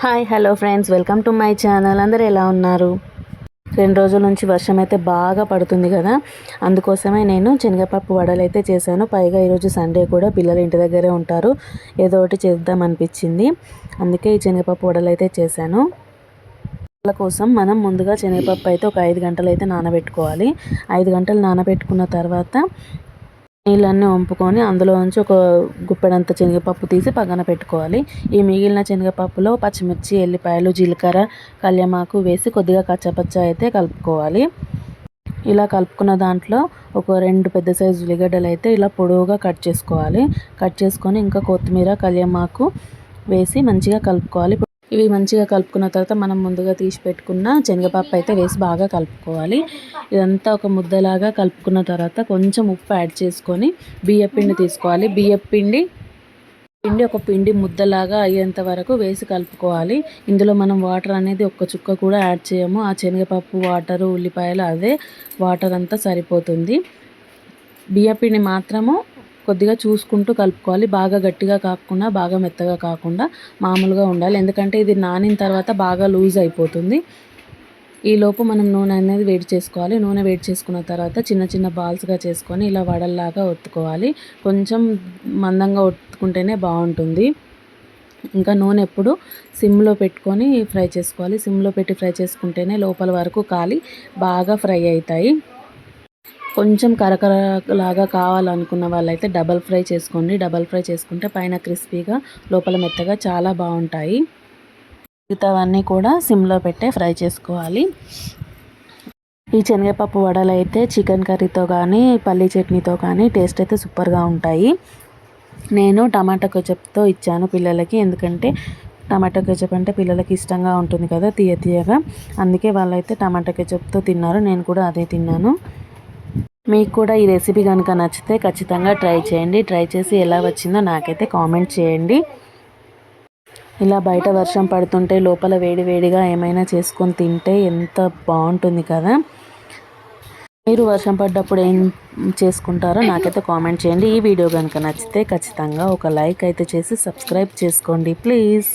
Hi hello friends. Welcome to my channel. అందరు ఎలా ఉన్నారు? రెండు రోజుల నుంచి వర్షం అయితే బాగా పడుతుంది కదా. అందుకోసమే నేను శనగపప్పు వడలు అయితే చేశాను. పైగా ఈరోజు సండే కూడా పిల్లలు ఇంటి దగ్గరే ఉంటారు. ఏదో ఒకటి చేద్దాం అనిపించింది. అందుకే ఈ శనగపప్పు వడలు అయితే చేశాను. వాళ్ళ కోసం మనం ముందుగా శనగపప్పు అయితే ఒక ఐదు గంటలు అయితే నానబెట్టుకోవాలి. ఐదు గంటలు నానబెట్టుకున్న తర్వాత నీళ్ళన్నీ వంపుకొని అందులో నుంచి ఒక గుప్పెడంత శనగపప్పు తీసి పక్కన పెట్టుకోవాలి. ఈ మిగిలిన శనగపప్పులో పచ్చిమిర్చి ఎల్లిపాయలు జీలకర్ర కళ్యమాకు వేసి కొద్దిగా కచ్చపచ్చ అయితే కలుపుకోవాలి. ఇలా కలుపుకున్న దాంట్లో ఒక రెండు పెద్ద సైజు ఉల్లిగడ్డలు అయితే ఇలా పొడవుగా కట్ చేసుకోవాలి. కట్ చేసుకొని ఇంకా కొత్తిమీర కళ్యమాకు వేసి మంచిగా కలుపుకోవాలి. ఇవి మంచిగా కలుపుకున్న తర్వాత మనం ముందుగా తీసి పెట్టుకున్న శనగపప్పు అయితే వేసి బాగా కలుపుకోవాలి. ఇదంతా ఒక ముద్దలాగా కలుపుకున్న తర్వాత కొంచెం ఉప్పు యాడ్ చేసుకొని బియ్యపిండి తీసుకోవాలి. బియ్యపిండి పిండి ఒక పిండి ముద్దలాగా అయ్యేంత వరకు వేసి కలుపుకోవాలి. ఇందులో మనం వాటర్ అనేది ఒక్క చుక్క కూడా యాడ్ చేయము. ఆ శనగపప్పు వాటరు ఉల్లిపాయలు అదే వాటర్ అంతా సరిపోతుంది. బియ్యపిండి మాత్రము కొద్దిగా చూసుకుంటూ కలుపుకోవాలి. బాగా గట్టిగా కాకుండా బాగా మెత్తగా కాకుండా మామూలుగా ఉండాలి. ఎందుకంటే ఇది నానిన తర్వాత బాగా లూజ్ అయిపోతుంది. ఈలోపు మనం నూనె అనేది వేడి చేసుకోవాలి. నూనె వేడి చేసుకున్న తర్వాత చిన్న చిన్న బాల్స్గా చేసుకొని ఇలా వడల్లాగా ఒత్తుకోవాలి. కొంచెం మందంగా ఒత్తుకుంటేనే బాగుంటుంది. ఇంకా నూనె ఎప్పుడు సిమ్లో పెట్టుకొని ఫ్రై చేసుకోవాలి. సిమ్లో పెట్టి ఫ్రై చేసుకుంటేనే లోపల వరకు కాలి బాగా ఫ్రై అవుతాయి. కొంచెం కరకరలాగా కావాలనుకున్న వాళ్ళైతే డబల్ ఫ్రై చేసుకోండి. డబల్ ఫ్రై చేసుకుంటే పైన క్రిస్పీగా లోపల మెత్తగా చాలా బాగుంటాయి. మిగతావన్నీ కూడా సిమ్లో పెట్టే ఫ్రై చేసుకోవాలి. ఈ శనగపప్పు వడలు అయితే చికెన్ కర్రీతో కానీ పల్లీ చట్నీతో కానీ టేస్ట్ అయితే సూపర్గా ఉంటాయి. నేను టమాటా కొచ్చప్తో ఇచ్చాను పిల్లలకి. ఎందుకంటే టమాటా కెచప్ అంటే పిల్లలకి ఇష్టంగా ఉంటుంది కదా తీయ తీయగా. అందుకే వాళ్ళైతే టమాటా కెచప్తో తిన్నారు. నేను కూడా అదే తిన్నాను. మీకు కూడా ఈ రెసిపీ కనుక నచ్చితే ఖచ్చితంగా ట్రై చేయండి. ట్రై చేసి ఎలా వచ్చిందో నాకైతే కామెంట్ చేయండి. ఇలా బయట వర్షం పడుతుంటే లోపల వేడివేడిగా ఏమైనా చేసుకొని తింటే ఎంత బాగుంటుంది కదా. మీరు వర్షం పడ్డప్పుడు ఏం చేసుకుంటారో నాకైతే కామెంట్ చేయండి. ఈ వీడియో కనుక నచ్చితే ఖచ్చితంగా ఒక లైక్ అయితే చేసి సబ్స్క్రైబ్ చేసుకోండి. ప్లీజ్